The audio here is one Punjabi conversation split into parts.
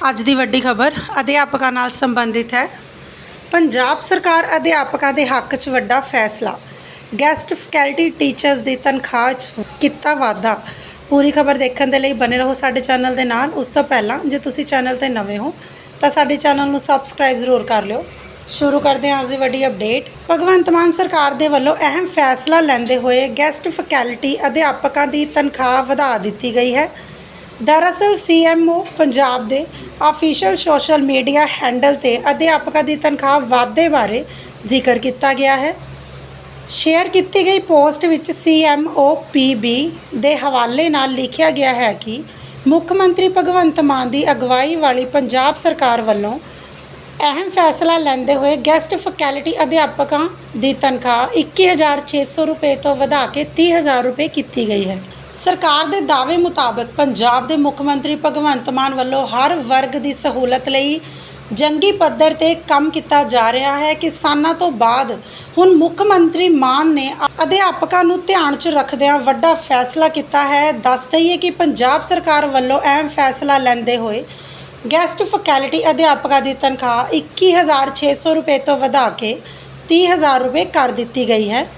ਅੱਜ ਦੀ ਵੱਡੀ ਖਬਰ ਅਧਿਆਪਕਾਂ ਨਾਲ ਸੰਬੰਧਿਤ ਹੈ। ਪੰਜਾਬ ਸਰਕਾਰ ਅਧਿਆਪਕਾਂ ਦੇ ਹੱਕ 'ਚ ਵੱਡਾ ਫੈਸਲਾ। ਗੈਸਟ ਫੈਕਲਟੀ ਟੀਚਰਸ ਦੀ ਤਨਖਾਹ 'ਚ ਕੀਤਾ ਵਾਧਾ। ਪੂਰੀ ਖਬਰ ਦੇਖਣ ਦੇ ਲਈ ਬਨੇ ਰਹੋ ਸਾਡੇ ਚੈਨਲ ਦੇ ਨਾਲ। ਉਸ ਤੋਂ ਪਹਿਲਾਂ ਜੇ ਤੁਸੀਂ ਚੈਨਲ ਤੇ ਨਵੇਂ ਹੋ, ਤਾਂ ਸਾਡੇ ਚੈਨਲ ਨੂੰ ਸਬਸਕ੍ਰਾਈਬ ਜ਼ਰੂਰ ਕਰ ਲਿਓ। ਸ਼ੁਰੂ ਕਰਦੇ ਹਾਂ ਅੱਜ ਦੀ ਵੱਡੀ ਅਪਡੇਟ। ਭਗਵੰਤ ਮਾਨ ਸਰਕਾਰ ਦੇ ਵੱਲੋਂ ਅਹਿਮ ਫੈਸਲਾ ਲੈਂਦੇ ਹੋਏ ਗੈਸਟ ਫੈਕਲਟੀ ਅਧਿਆਪਕਾਂ ਦੀ ਤਨਖਾਹ ਵਧਾ ਦਿੱਤੀ ਗਈ ਹੈ। ਦਰਅਸਲ ਸੀਐਮਓ ਪੰਜਾਬ ਦੇ ਆਫੀਸ਼ੀਅਲ ਸੋਸ਼ਲ ਮੀਡੀਆ ਹੈਂਡਲ ਤੇ ਅਧਿਆਪਕਾਂ ਦੀ ਤਨਖਾਹ ਵਾਧੇ ਬਾਰੇ ਜ਼ਿਕਰ ਕੀਤਾ ਗਿਆ ਹੈ। ਸ਼ੇਅਰ ਕੀਤੀ ਗਈ ਪੋਸਟ ਵਿੱਚ ਸੀਐਮਓ ਪੀਬੀ ਦੇ ਹਵਾਲੇ ਨਾਲ ਲਿਖਿਆ ਗਿਆ ਹੈ ਕਿ ਮੁੱਖ ਮੰਤਰੀ ਭਗਵੰਤ ਮਾਨ ਦੀ ਅਗਵਾਈ ਵਾਲੀ ਪੰਜਾਬ ਸਰਕਾਰ ਵੱਲੋਂ ਅਹਿਮ ਫੈਸਲਾ ਲੈਂਦੇ ਹੋਏ ਗੈਸਟ ਫੈਕਲਟੀ ਅਧਿਆਪਕਾਂ ਦੀ ਤਨਖਾਹ 21600 ਰੁਪਏ ਤੋਂ ਵਧਾ ਕੇ 30000 ਰੁਪਏ ਕੀਤੀ ਗਈ ਹੈ। ਸਰਕਾਰ ਦੇ ਦਾਅਵੇ ਮੁਤਾਬਕ ਪੰਜਾਬ ਦੇ ਮੁੱਖ ਮੰਤਰੀ ਭਗਵੰਤ ਮਾਨ ਵੱਲੋਂ ਹਰ ਵਰਗ ਦੀ ਸਹੂਲਤ ਲਈ ਜੰਗੀ ਪੱਧਰ ਤੇ ਕੰਮ ਕੀਤਾ ਜਾ ਰਿਹਾ ਹੈ। ਕਿਸਾਨਾਂ ਤੋਂ ਬਾਅਦ ਹੁਣ ਮੁੱਖ ਮੰਤਰੀ ਮਾਨ ਨੇ ਅਧਿਆਪਕਾਂ ਨੂੰ ਧਿਆਨ 'ਚ ਰੱਖਦਿਆਂ ਵੱਡਾ ਫੈਸਲਾ ਕੀਤਾ ਹੈ। ਦੱਸ ਦਈਏ ਕਿ ਪੰਜਾਬ ਸਰਕਾਰ ਵੱਲੋਂ ਅਹਿਮ ਫੈਸਲਾ ਲੈਂਦੇ ਹੋਏ ਗੈਸਟ ਫੈਕਲਟੀ ਅਧਿਆਪਕਾਂ ਦੀ ਤਨਖਾਹ 21600 ਰੁਪਏ ਤੋਂ ਵਧਾ ਕੇ 30000 ਰੁਪਏ ਕਰ ਦਿੱਤੀ ਗਈ ਹੈ।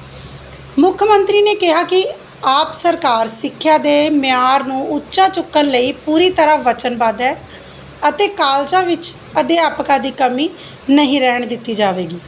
ਮੁੱਖ ਮੰਤਰੀ ਨੇ ਕਿਹਾ ਕਿ ਆਪ ਸਰਕਾਰ ਸਿੱਖਿਆ ਦੇ ਮਿਆਰ ਨੂੰ ਉੱਚਾ ਚੁੱਕਣ ਲਈ ਪੂਰੀ ਤਰ੍ਹਾਂ ਵਚਨਬੱਧ ਹੈ ਅਤੇ ਕਾਲਜਾਂ ਵਿੱਚ ਅਧਿਆਪਕਾਂ ਦੀ ਕਮੀ ਨਹੀਂ ਰਹਿਣ ਦਿੱਤੀ ਜਾਵੇਗੀ।